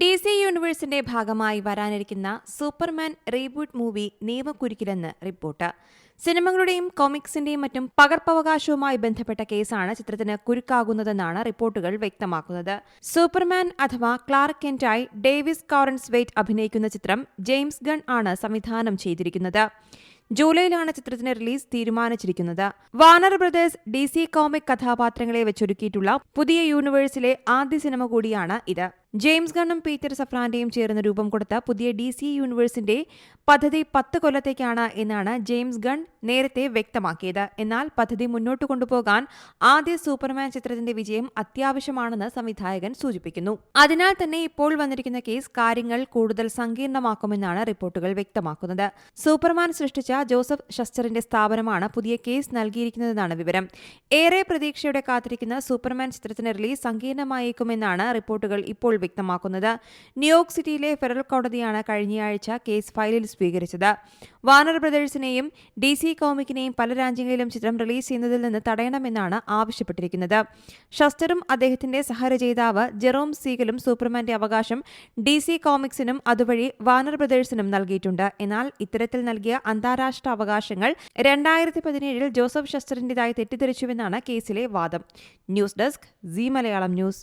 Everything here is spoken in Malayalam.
ഡി സി യൂണിവേഴ്സിന്റെ ഭാഗമായി വരാനിരിക്കുന്ന സൂപ്പർമാൻ റീബൂട്ട് മൂവി നിയമക്കുരുക്കിലെന്ന് റിപ്പോർട്ട്. സിനിമകളുടെയും കോമിക്സിന്റെയും മറ്റും പകർപ്പവകാശവുമായി ബന്ധപ്പെട്ട കേസാണ് ചിത്രത്തിന് കുരുക്കാകുന്നതെന്നാണ് റിപ്പോർട്ടുകൾ വ്യക്തമാക്കുന്നത്. സൂപ്പർമാൻ അഥവാ ക്ലാർക്ക് കെന്റായി ഡേവിസ് കോറൻസ് വെയ്റ്റ് അഭിനയിക്കുന്ന ചിത്രം ജെയിംസ് ഗൺ ആണ് സംവിധാനം ചെയ്തിരിക്കുന്നത്. ജൂലൈയിലാണ് ചിത്രത്തിന്റെ റിലീസ് തീരുമാനിച്ചിരിക്കുന്നത്. Warner Brothers D C comic കഥാപാത്രങ്ങളെ വെച്ചൊരുക്കിയിട്ടുള്ള പുതിയ യൂണിവേഴ്സിലെ ആദ്യ സിനിമ കൂടിയാണ് ഇത്. ജെയിംസ് ഗണ്ണും പീറ്റർ സഫ്രാന്റെയും ചേർന്ന് രൂപം കൊടുത്ത പുതിയ ഡി സി യൂണിവേഴ്സിന്റെ പദ്ധതി പത്ത് കൊല്ലത്തേക്കാണ് എന്നാണ് ജെയിംസ് ഗൺ നേരത്തെ വ്യക്തമാക്കിയത്. എന്നാൽ പദ്ധതി മുന്നോട്ട് കൊണ്ടുപോകാൻ ആദ്യ സൂപ്പർമാൻ ചിത്രത്തിന്റെ വിജയം അത്യാവശ്യമാണെന്ന് സംവിധായകൻ സൂചിപ്പിക്കുന്നു. അതിനാൽ തന്നെ ഇപ്പോൾ വന്നിരിക്കുന്ന കേസ് കാര്യങ്ങൾ കൂടുതൽ സങ്കീർണമാക്കുമെന്നാണ് റിപ്പോർട്ടുകൾ വ്യക്തമാക്കുന്നത്. സൂപ്പർമാൻ സൃഷ്ടിച്ച ജോസഫ് ഷസ്റ്ററിന്റെ സ്ഥാപനമാണ് പുതിയ കേസ് നൽകിയിരിക്കുന്നതെന്നാണ് വിവരം. ഏറെ പ്രതീക്ഷയോടെ കാത്തിരിക്കുന്ന സൂപ്പർമാൻ ചിത്രത്തിന്റെ റിലീസ് സങ്കീർണമായേക്കുമെന്നാണ് റിപ്പോർട്ടുകൾ വ്യക്തമാക്കുന്നത്. ന്യൂയോർക്ക് സിറ്റിയിലെ ഫെഡറൽ കോടതിയാണ് കഴിഞ്ഞയാഴ്ച കേസ് ഫയലിൽ സ്വീകരിച്ചത്. വാർണർ ബ്രദേഴ്സിനെയും ഡി സി കോമിക്കിനെയും പല രാജ്യങ്ങളിലും ചിത്രം റിലീസ് ചെയ്യുന്നതിൽ നിന്ന് തടയണമെന്നാണ് ആവശ്യപ്പെട്ടിരിക്കുന്നത്. ഷസ്റ്ററും അദ്ദേഹത്തിന്റെ സഹരചയിതാവ് ജെറോം സീഗലും സൂപ്പർമാന്റെ അവകാശം ഡി സി കോമിക്സിനും അതുവഴി വാർണർ ബ്രദേഴ്സിനും നൽകിയിട്ടുണ്ട്. എന്നാൽ ഇത്തരത്തിൽ നൽകിയ അന്താരാഷ്ട്ര അവകാശങ്ങൾ രണ്ടായിരത്തി പതിനേഴിൽ ജോസഫ് ഷസ്റ്ററിന്റേതായി തെറ്റിദ്ധരിച്ചുവെന്നാണ് കേസിലെ വാദം. News desk Zee Malayalam news.